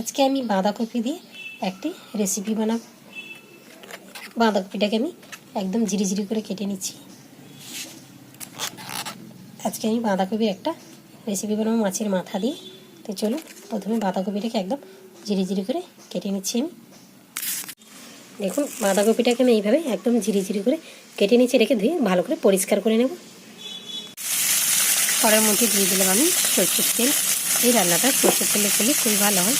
আজকে আমি বাঁধাকপি দিয়ে একটি রেসিপি বানাবো। বাঁধাকপিটাকে আমি একদম ঝিরি ঝিরি করে কেটে নিচ্ছি। আজকে আমি বাঁধাকপি একটা রেসিপি বানাবো মাছের মাথা দিয়ে। তো চলুন, প্রথমে বাঁধাকপিটাকে একদম ঝিরি ঝিরি করে কেটে নিচ্ছি আমি। দেখুন, বাঁধাকপিটাকে আমি এইভাবে একদম ঝিরি ঝিরি করে কেটে নিচ্ছি, রেখে ধুয়ে ভালো করে পরিষ্কার করে নেব। কড়ার মধ্যে দিয়ে দিলাম আমি সরষের তেল। এই রান্নাটা সরষের তেলে খুবই ভালো হয়।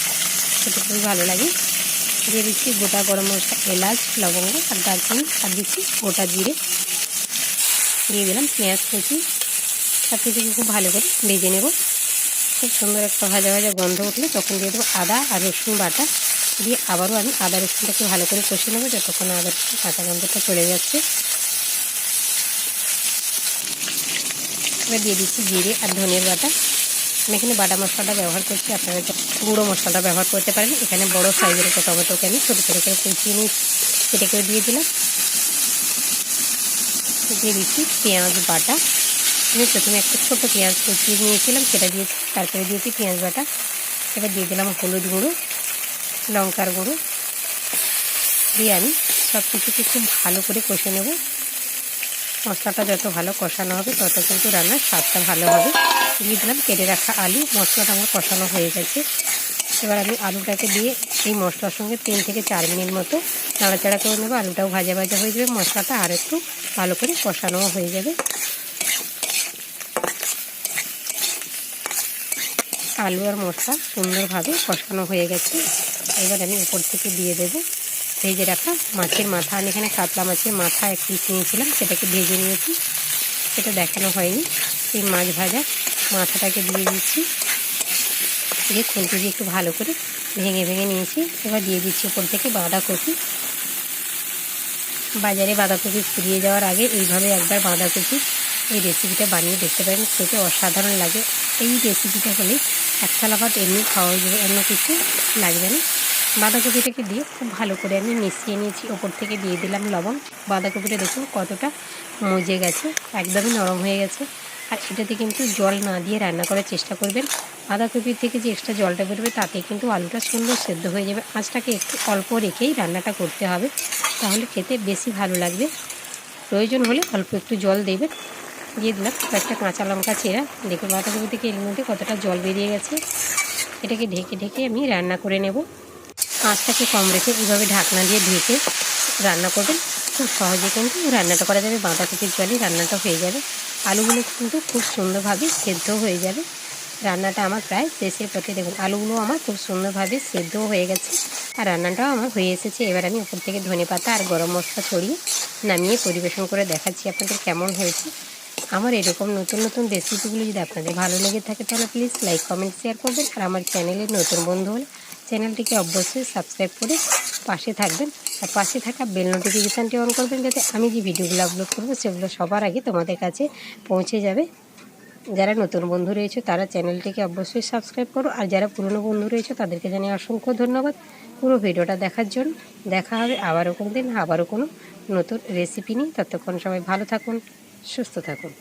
খেতে খুবই ভালো লাগে। দিয়ে দিচ্ছি গোটা গরম মশলা, এলাচ, লবঙ্গ আর দারচিনি আর দিচ্ছি গোটা জিরে। দিয়ে দিলাম পেঁয়াজ কুচি। সব কিছুকে খুব ভালো করে ভেজে নেব। খুব সুন্দর একটা ভাজা ভাজা গন্ধ উঠলে তখন দিয়ে দেবো আদা আর রসুন বাটা। দিয়ে আবারও আমি আদা রসুনটাকে ভালো করে কষে নেব যতক্ষণ আদা রসুন কাঁচা গন্ধটা চলে যাচ্ছে। এবার দিয়ে দিচ্ছি জিরে আর ধনের বাটা। আমি এখানে বাটা মশলাটা ব্যবহার করছি। আপনারা গুঁড়ো মশলাটা ব্যবহার করতে পারেন। এখানে বড় সাইজের একটা টমেটোকে আমি ছোটো ছোটো করে কুচিয়ে নিয়েছি। সেটাকেও দিয়ে দিলাম। দিয়ে দিচ্ছি পেঁয়াজ বাটা। আমি প্রথমে একটা ছোটো পেঁয়াজ কুচিয়ে নিয়েছিলাম, সেটা দিয়েছি তারপরে দিয়েছি পেঁয়াজ বাটা। এবার দিয়ে দিলাম হলুদ গুঁড়ো, লঙ্কার গুঁড়ো। দিয়ে আমি সব কিছুকে খুব ভালো করে কষে নেব। মশলাটা যত ভালো কষানো হবে, তত কিন্তু রান্নার স্বাদটা ভালো হবে। দিয়ে দিলাম কেটে রাখা আলু, মশলাটা আমার কষানো হয়ে গেছে। এবার আমি আলুটাকে দিয়ে এই মশলার সঙ্গে তিন থেকে চার মিনিট মতো নাড়াচাড়া করে নেব। আলুটাও ভাজা ভাজা হয়ে যাবে, মশলাটা আর একটু ভালো করে কষানোও হয়ে যাবে। আলু আর মশলা সুন্দরভাবে কষানো হয়ে গেছে। এবার আমি উপর থেকে দিয়ে দেবো ভেজে রাখা মাছের মাথা, আমি এখানে কাতলা মাছের মাথা এক পিস নিয়েছিলাম, সেটাকে ভেজে নিয়েছি। সেটা দেখানো হয়নি। এই মাছ ভাজা মাথাটাকে দিয়ে দিচ্ছি। দিয়ে খুন্তি দিয়ে একটু ভালো করে ভেঙে ভেঙে নিয়েছি। এবার দিয়ে দিচ্ছি উপর থেকে বাঁধাকপি। বাজারে বাঁধাকপি ফুরিয়ে যাওয়ার আগে এইভাবে একবার বাঁধাকপি এই রেসিপিটা বানিয়ে দেখতে পারেন। খেতে অসাধারণ লাগে। এই রেসিপিটা হলে এক থালা ভাত এমনি খাওয়া যাবে, অন্য কিছু লাগবে না। বাঁধাকপিটাকে দিয়ে খুব ভালো করে আমি মিশিয়ে নিয়েছি। ওপর থেকে দিয়ে দিলাম লবণ। বাঁধাকপিটা দেখুন কতটা মজে গেছে, একদমই নরম হয়ে গেছে। আর এটাতে কিন্তু জল না দিয়ে রান্না করার চেষ্টা করবেন। বাঁধাকপির থেকে যে এক্সট্রা জলটা বেরোবে তাতে কিন্তু আলুটা সুন্দর সেদ্ধ হয়ে যাবে। আঁচটাকে একটু অল্প রেখেই রান্নাটা করতে হবে। তাহলে খেতে বেশি ভালো লাগবে। প্রয়োজন হলে অল্প একটু জল দেবেন। দিয়ে দিলাম কয়েকটা কাঁচা লঙ্কা চেরা। দেখুন বাঁধাকপি থেকে এর মধ্যে কতটা জল বেরিয়ে গেছে। এটাকে ঢেকে ঢেকে আমি রান্না করে নেব। আঁচটাকে কম রেখে এইভাবে ঢাকনা দিয়ে ঢেকে রান্না করবেন। খুব সহজে কিন্তু রান্নাটা করা যাবে। বাঁধাকপির জলই রান্নাটা হয়ে যাবে। আলুগুলো কিন্তু খুব সুন্দরভাবে সেদ্ধ হয়ে যাবে। রান্নাটা আমার প্রায় শেষের পথে। দেখুন, আলুগুলো আমার খুব সুন্দরভাবে সেদ্ধ হয়ে গেছে আর রান্নাটাও আমার হয়ে এসেছে। এবার আমি উপর থেকে ধনে পাতা আর গরম মশলা ছড়িয়ে নামিয়ে পরিবেশন করে দেখাচ্ছি আপনাদের কেমন হয়েছে। আমার এরকম নতুন নতুন রেসিপিগুলো যদি আপনাদের ভালো লেগে থাকে, তাহলে প্লিজ লাইক, কমেন্ট, শেয়ার করবেন। আর আমার চ্যানেলের নতুন বন্ধু হলে চ্যানেলটিকে অবশ্যই সাবস্ক্রাইব করে পাশে থাকবেন আর পাশে থাকা বেল নোটিফিকেশানটি অন করবেন যাতে আমি যে ভিডিওগুলো আপলোড করব সেগুলো সবার আগে তোমাদের কাছে পৌঁছে যাবে। যারা নতুন বন্ধু রয়েছে তারা চ্যানেলটিকে অবশ্যই সাবস্ক্রাইব করো আর যারা পুরনো বন্ধু রয়েছে তাদেরকে জানিয়ে অসংখ্য ধন্যবাদ। পুরো ভিডিওটা দেখার জন্য দেখা হবে আবারও কোনো দিন, আবারও কোনো নতুন রেসিপি নিয়ে। ততক্ষণ সবাই ভালো থাকুন, সুস্থ থাকুন।